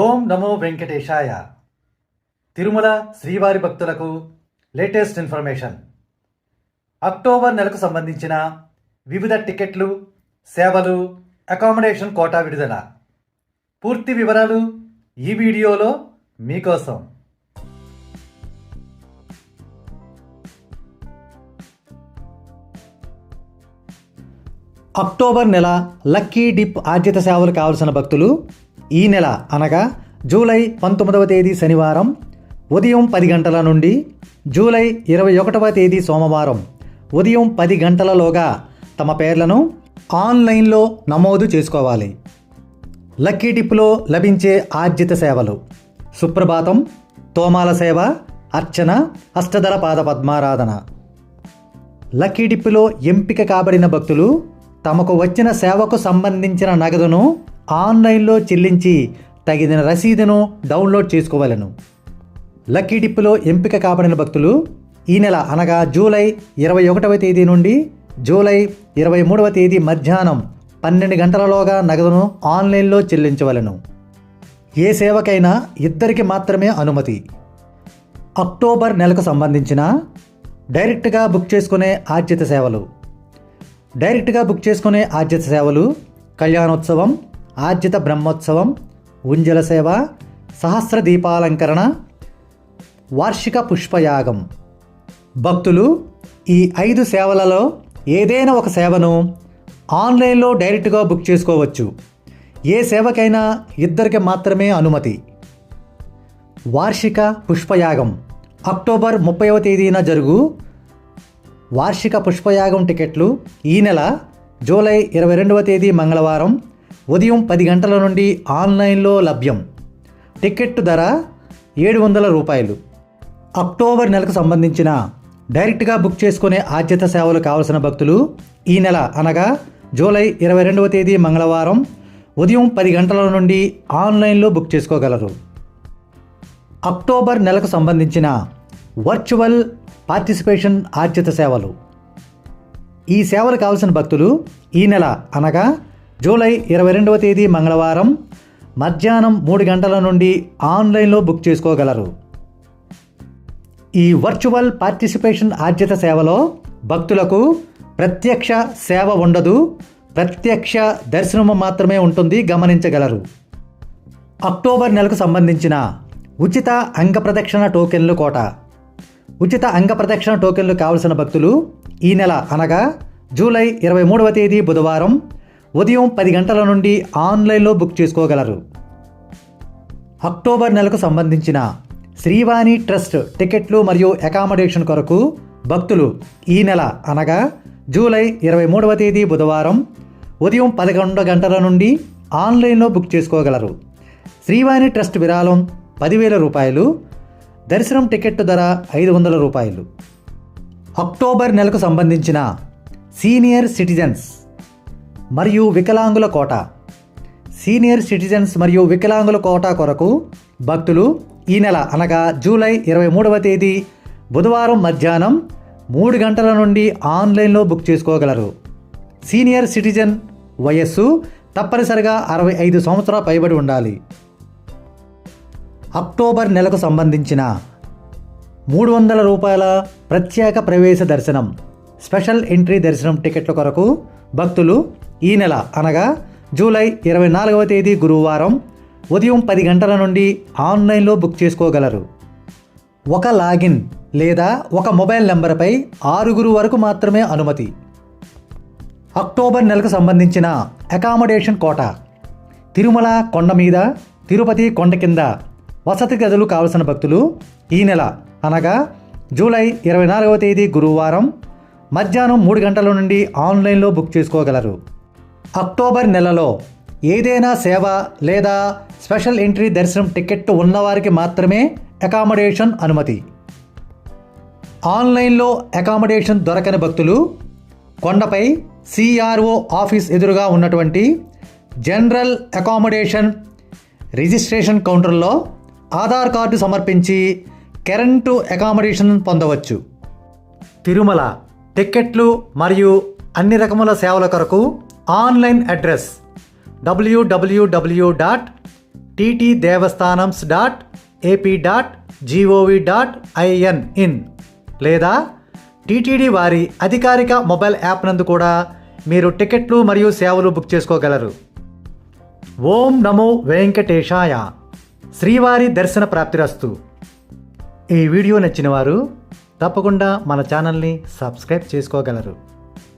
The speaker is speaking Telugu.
ఓం నమో వెంకటేశాయ. తిరుమల శ్రీవారి భక్తులకు లేటెస్ట్ ఇన్ఫర్మేషన్. అక్టోబర్ నెలకు సంబంధించిన వివిధ టికెట్లు సేవలు అకామిడేషన్ కోటా విడుదల. పూర్తి వివరాలు ఈ వీడియోలో మీకోసం. అక్టోబర్ నెల లక్కీ డిప్ ఆర్జిత సేవలు కావలసిన భక్తులు ఈ నెల అనగా జూలై పంతొమ్మిదవ తేదీ శనివారం ఉదయం పది గంటల నుండి జూలై ఇరవై ఒకటవ తేదీ సోమవారం. ఉదయం పది గంటలలోగా తమ పేర్లను ఆన్లైన్లో నమోదు చేసుకోవాలి. లక్కీ టిప్లో లభించే ఆర్జిత సేవలు. సుప్రభాతం తోమాల సేవ అర్చన అష్టదళ పాద పద్మారాధన. లక్కీ టిప్లో ఎంపిక కాబడిన భక్తులు తమకు వచ్చిన సేవకు సంబంధించిన నగదును ఆన్లైన్లో చెల్లించి తగిన రసీదును డౌన్లోడ్ చేసుకోవాలను. లక్కీ డిప్పులో ఎంపిక కాబడిన భక్తులు ఈ నెల అనగా జూలై ఇరవై ఒకటవ తేదీ నుండి జూలై ఇరవై మూడవ తేదీ మధ్యాహ్నం పన్నెండు గంటలలోగా నగదును ఆన్లైన్లో చెల్లించవలను. ఏ సేవకైనా ఇద్దరికి మాత్రమే అనుమతి. అక్టోబర్ నెలకు సంబంధించిన డైరెక్ట్గా బుక్ చేసుకునే ఆర్జిత సేవలు. డైరెక్ట్గా బుక్ చేసుకునే ఆర్జిత సేవలు కళ్యాణోత్సవం ఆర్జిత బ్రహ్మోత్సవం ఉంజల సేవ సహస్ర దీపాలంకరణ వార్షిక పుష్పయాగం. భక్తులు ఈ ఐదు సేవలలో ఏదైనా ఒక సేవను ఆన్లైన్లో డైరెక్ట్గా బుక్ చేసుకోవచ్చు. ఏ సేవకైనా ఇద్దరికి మాత్రమే అనుమతి. వార్షిక పుష్పయాగం అక్టోబర్ ముప్పైవ తేదీన జరుగు. వార్షిక పుష్పయాగం టికెట్లు ఈ నెల జూలై ఇరవై రెండవ తేదీ మంగళవారం ఉదయం పది గంటల నుండి ఆన్లైన్లో లభ్యం. టికెట్ ధర ఏడు వందల రూపాయలు. అక్టోబర్ నెలకు సంబంధించిన డైరెక్ట్గా బుక్ చేసుకునే ఆద్యత సేవలు కావలసిన భక్తులు ఈ నెల అనగా జూలై ఇరవై రెండవ తేదీ మంగళవారం ఉదయం పది గంటల నుండి ఆన్లైన్లో బుక్ చేసుకోగలరు. అక్టోబర్ నెలకు సంబంధించిన వర్చువల్ పార్టిసిపేషన్ ఆర్జిత సేవలు. ఈ సేవలు కావలసిన భక్తులు ఈ నెల అనగా జూలై ఇరవై రెండవ తేదీ మంగళవారం మధ్యాహ్నం మూడు గంటల నుండి ఆన్లైన్లో బుక్ చేసుకోగలరు. ఈ వర్చువల్ పార్టిసిపేషన్ ఆద్యత సేవలో భక్తులకు ప్రత్యక్ష సేవ ఉండదు ప్రత్యక్ష దర్శనము మాత్రమే ఉంటుంది గమనించగలరు. అక్టోబర్ నెలకు సంబంధించిన ఉచిత అంగ ప్రదక్షిణ టోకెన్లు కోట. ఉచిత అంగ ప్రదక్షిణ టోకెన్లు కావలసిన భక్తులు ఈ నెల అనగా జూలై ఇరవై మూడవ తేదీ బుధవారం ఉదయం పది గంటల నుండి ఆన్లైన్లో బుక్ చేసుకోగలరు. అక్టోబర్ నెలకు సంబంధించిన శ్రీవాణి ట్రస్ట్ టికెట్లు మరియు అకామిడేషన్ కొరకు భక్తులు ఈ నెల అనగా జూలై ఇరవై మూడవ తేదీ బుధవారం ఉదయం పదకొండు గంటల నుండి ఆన్లైన్లో బుక్ చేసుకోగలరు. శ్రీవాణి ట్రస్ట్ విరాళం పదివేల రూపాయలు దర్శనం టికెట్ ధర ఐదు వందల రూపాయలు. అక్టోబర్ నెలకు సంబంధించిన సీనియర్ సిటిజన్స్ మరియు వికలాంగుల కోట. సీనియర్ సిటిజన్స్ మరియు వికలాంగుల కోటా కొరకు భక్తులు ఈ నెల అనగా జూలై ఇరవై మూడవ తేదీ బుధవారం మధ్యాహ్నం మూడు గంటల నుండి ఆన్లైన్లో బుక్ చేసుకోగలరు. సీనియర్ సిటిజన్ వయస్సు తప్పనిసరిగా అరవై ఐదు సంవత్సరాల పైబడి ఉండాలి. అక్టోబర్ నెలకు సంబంధించిన మూడు వందల రూపాయల ప్రత్యేక ప్రవేశ దర్శనం స్పెషల్ ఎంట్రీ దర్శనం టికెట్ల కొరకు భక్తులు ఈ నెల అనగా జూలై ఇరవై నాలుగవ తేదీ గురువారం ఉదయం పది గంటల నుండి ఆన్లైన్లో బుక్ చేసుకోగలరు. ఒక లాగిన్ లేదా ఒక మొబైల్ నెంబర్పై ఆరుగురు వరకు మాత్రమే అనుమతి. అక్టోబర్ నెలకు సంబంధించిన అకామిడేషన్ కోట తిరుమల కొండ మీద తిరుపతి కొండ కింద వసతి గదులు కావలసిన భక్తులు ఈ నెల అనగా జూలై ఇరవై నాలుగవ తేదీ గురువారం మధ్యాహ్నం మూడు గంటల నుండి ఆన్లైన్లో బుక్ చేసుకోగలరు. అక్టోబర్ నెలలో ఏదైనా సేవ లేదా స్పెషల్ ఎంట్రీ దర్శనం టికెట్ ఉన్నవారికి మాత్రమే అకామిడేషన్ అనుమతి. ఆన్లైన్లో అకామిడేషన్ దొరకని భక్తులు కొండపై సిఆర్ఓ ఆఫీస్ ఎదురుగా ఉన్నటువంటి జనరల్ అకామిడేషన్ రిజిస్ట్రేషన్ కౌంటర్లో ఆధార్ కార్డు సమర్పించి కరెంటు అకామిడేషన్ పొందవచ్చు. తిరుమల టిక్కెట్లు మరియు అన్ని రకముల సేవల కొరకు online address WWW dot TT Devasthanams dot AP dot GOV dot IN in లేదా టీటీడీ వారి అధికారిక మొబైల్ యాప్ నందు కూడా మీరు టికెట్లు మరియు సేవలు బుక్ చేసుకోగలరు. ఓం నమో వెంకటేశాయ. శ్రీవారి దర్శన ప్రాప్తిరస్తు. ఈ వీడియో నచ్చిన వారు తప్పకుండా మన ఛానల్ని సబ్స్క్రైబ్ చేసుకోగలరు.